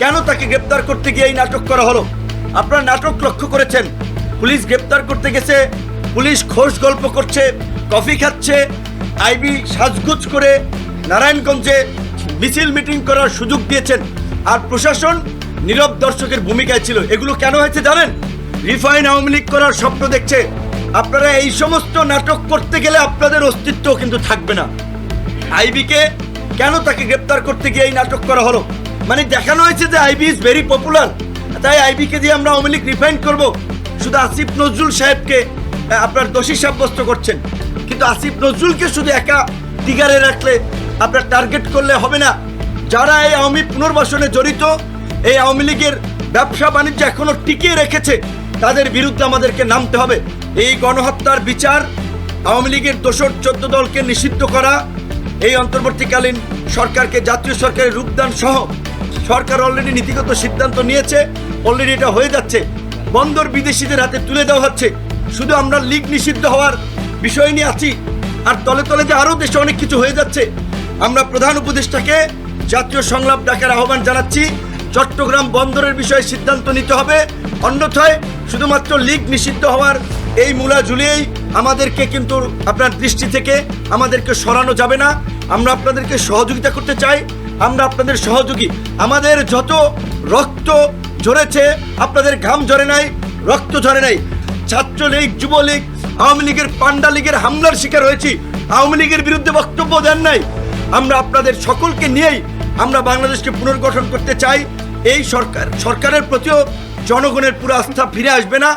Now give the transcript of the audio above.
কেন তাকে গ্রেপ্তার করতে গিয়ে এই নাটক করা হলো? আপনারা নাটক লক্ষ্য করেছেন? পুলিশ গ্রেপ্তার করতে গেছে, পুলিশ খোশ গল্প করছে, কফি খাচ্ছে, আইবি সাজগুজ করে নারায়ণগঞ্জে মিছিল মিটিং করার সুযোগ দিয়েছেন। আর প্রশাসন নীরব দর্শকের ভূমিকায় ছিল। এগুলো কেন হয়েছে জানেন? রিফাইন আওয়ামী লীগ করার স্বপ্ন দেখছে। আপনারা এই সমস্ত নাটক করতে গেলে আপনাদের অস্তিত্ব কিন্তু থাকবে না। আইবিকে কেন তাকে গ্রেপ্তার করতে গিয়ে এই নাটক করা হলো? মানে দেখানো হয়েছে যে আইবি ইজ ভেরি পপুলার তাই আইবিকে দিয়ে আমরা আওয়ামী লীগ রিফাইন করব। শুধু আসিফ নজরুল সাহেবকে আপনার দোষী সাব্যস্ত করছেন। কিন্তু আসিফ নজরুলকে শুধু একা টিগারে রাখলে, আপনার টার্গেট করলে হবে না। যারা এই আওয়ামী পুনর্বাসনে জড়িত, এই আওয়ামী লীগের ব্যবসা বাণিজ্য এখনও টিকিয়ে রেখেছে, তাদের বিরুদ্ধে আমাদেরকে নামতে হবে। এই গণহত্যার বিচার, আওয়ামী লীগের দোসর চোদ্দ দলকে নিষিদ্ধ করা এই অন্তর্বর্তীকালীন সরকারকে জাতীয় সরকারের রূপদান সহ সরকার অলরেডি নীতিগত সিদ্ধান্ত নিয়েছে অলরেডি এটা হয়ে যাচ্ছে। বন্দর বিদেশিদের হাতে তুলে দেওয়া হচ্ছে। শুধু আমরা লীগ নিষিদ্ধ হওয়ার বিষয় নিয়ে আছি, আর তলে তলে যে আরও দেশে অনেক কিছু হয়ে যাচ্ছে। আমরা প্রধান উপদেষ্টাকে জাতীয় সংলাপ ডাকার আহ্বান জানাচ্ছি, চট্টগ্রাম বন্দরের বিষয়ে সিদ্ধান্ত নিতে হবে। অন্যথায় শুধুমাত্র লীগ নিষিদ্ধ হওয়ার এই মূলা ঝুলিয়েই আমাদেরকে কিন্তু আপনার দৃষ্টি থেকে আমাদেরকে সরানো যাবে না। আমরা আপনাদেরকে সহযোগিতা করতে চাই, আমরা আপনাদের সহযোগী। আমাদের যত রক্ত ঝরেছে, আপনাদের ঘাম ঝরে নাই, রক্ত ঝরে নাই। ছাত্রলীগ, যুবলীগ, আওয়ামী লীগের, পান্ডা লীগের হামলার শিকার হয়েছি। আওয়ামী লীগের বিরুদ্ধে বক্তব্য দেন নাই। আমরা আপনাদের সকলকে নিয়েই আমরা বাংলাদেশকে পুনর্গঠন করতে চাই। এই সরকার, সরকারের প্রতিও জনগণের পুরো আস্থা ফিরে আসবে না।